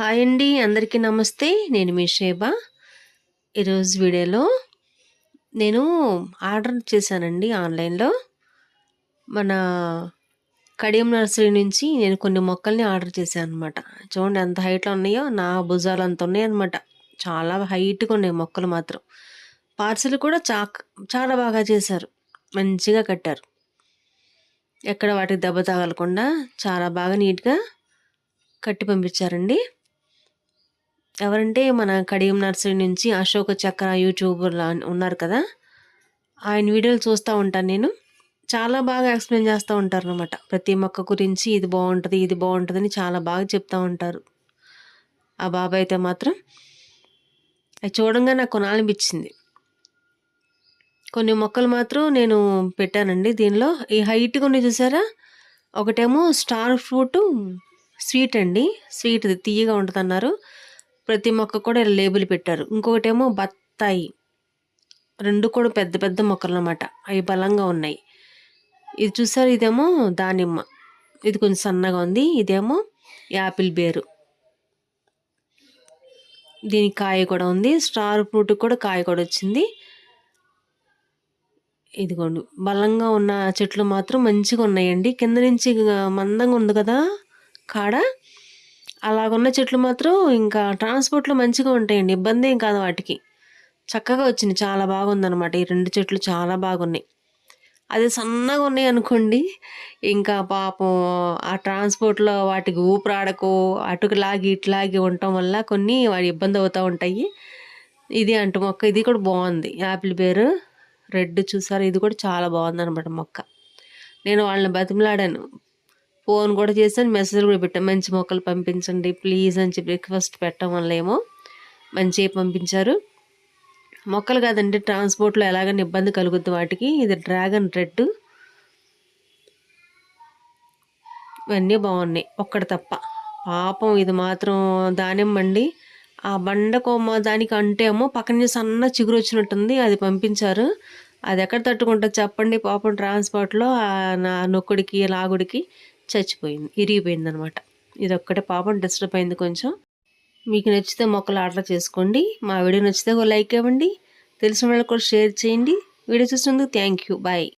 Hi అండి అందరికీ నమస్తే. నేను మీ షేబా ఈరోజు వీడియోలో నేను ఆర్డర్ చేశానండి ఆన్లైన్లో. మన కడియం నర్సరీ నుంచి నేను కొన్ని మొక్కల్ని ఆర్డర్ చేశాను అనమాట చూడండి ఎంత హైట్లో ఉన్నాయో నా భుజాలు అంత ఉన్నాయన్నమాట. చాలా హైట్గా ఉన్నాయి మొక్కలు మాత్రం. పార్సల్ కూడా చా చాలా బాగా చేశారు. మంచిగా కట్టారు. ఎక్కడ వాటికి దెబ్బ తగలకుండా చాలా బాగా నీట్గా కట్టి పంపించారండి. ఎవరంటే మన కడియం నర్సరీ నుంచి అశోక చక్ర యూట్యూబర్ ఉన్నారు కదా. ఆయన వీడియోలు చూస్తూ ఉంటాను నేను. చాలా బాగా ఎక్స్ప్లెయిన్ చేస్తూ ఉంటారు అనమాట ప్రతి మొక్క గురించి ఇది బాగుంటుంది ఇది బాగుంటుందని చాలా బాగా చెప్తూ ఉంటారు. ఆ బాబాయ్ అయితే మాత్రం అది చూడంగా నాకు కొనాలనిపించింది కొన్ని మొక్కలు మాత్రం నేను పెట్టానండి దీనిలో. ఈ హైట్ కొన్ని చూసారా? ఒకటేమో స్టార్ ఫ్రూట్ స్వీట్ అండి. స్వీట్ తీయగా ఉంటుంది అన్నారు ప్రతి మొక్క కూడా లేబుల్ పెట్టారు. ఇంకొకటేమో బత్తాయి. రెండు కూడా పెద్ద పెద్ద మొక్కలు అనమాట అవి బలంగా ఉన్నాయి. ఇది చూసారు ఇదేమో దానిమ్మ. ఇది కొంచెం సన్నగా ఉంది. ఇదేమో యాపిల్ బేరు. దీనికి కాయ కూడా ఉంది. స్టార్ ఫ్రూట్ కూడా కాయ కూడా వచ్చింది. ఇదిగోండి. బలంగా ఉన్న చెట్లు మాత్రం మంచిగా ఉన్నాయండి. కింద నుంచి మందంగా ఉంది కదా కాడ. అలాగున్న చెట్లు మాత్రం ఇంకా ట్రాన్స్పోర్ట్లో మంచిగా ఉంటాయండి. ఇబ్బంది ఏం కాదు వాటికి. చక్కగా వచ్చింది. చాలా బాగుందనమాట ఈ రెండు చెట్లు చాలా బాగున్నాయి. అది సన్నగా ఉన్నాయి అనుకోండి ఇంకా పాపం ఆ ట్రాన్స్పోర్ట్లో వాటికి ఊపిరాడకు అటుకు లాగి ఇట్లాగి ఉండటం వల్ల కొన్ని వాడి ఇబ్బంది అవుతూ ఉంటాయి. ఇది అంటు మొక్క. ఇది కూడా బాగుంది. యాపిల్ పేరు. రెడ్ చూసారు? ఇది కూడా చాలా బాగుంది అనమాట మొక్క. నేను వాళ్ళని బతిమలాడాను. ఫోన్ కూడా చేశాను మెసేజ్ కూడా పెట్టాను మంచి మొక్కలు పంపించండి ప్లీజ్ అని చెప్పి రిక్వెస్ట్ పెట్టడం వల్ల ఏమో మంచిగా పంపించారు. మొక్కలు కాదండి ట్రాన్స్పోర్ట్లో ఎలాగైనా ఇబ్బంది కలుగుద్ది వాటికి. ఇది డ్రాగన్ రెడ్ ఇవన్నీ బాగున్నాయి ఒక్కటి తప్ప. పాపం ఇది మాత్రం దానిమ్మండి ఆ బండ దానికి అంటేమో పక్కన సన్న చిగురు వచ్చినట్టుంది అది పంపించారు. అది ఎక్కడ తట్టుకుంటుంది చెప్పండి పాపం ట్రాన్స్పోర్ట్లో నా నొక్కుడికి లాగుడికి. చచ్చిపోయింది ఇరిగిపోయింది అనమాట ఇది ఒక్కటే పాపం డిస్టర్బ్ అయింది కొంచెం. మీకు నచ్చితే మొక్కలు ఆర్డర్ చేసుకోండి. మా వీడియో నచ్చితే ఒక లైక్ ఇవ్వండి. తెలిసిన వాళ్ళకి కూడా షేర్ చేయండి. వీడియో చూసినందుకు థ్యాంక్ యూ. బాయ్.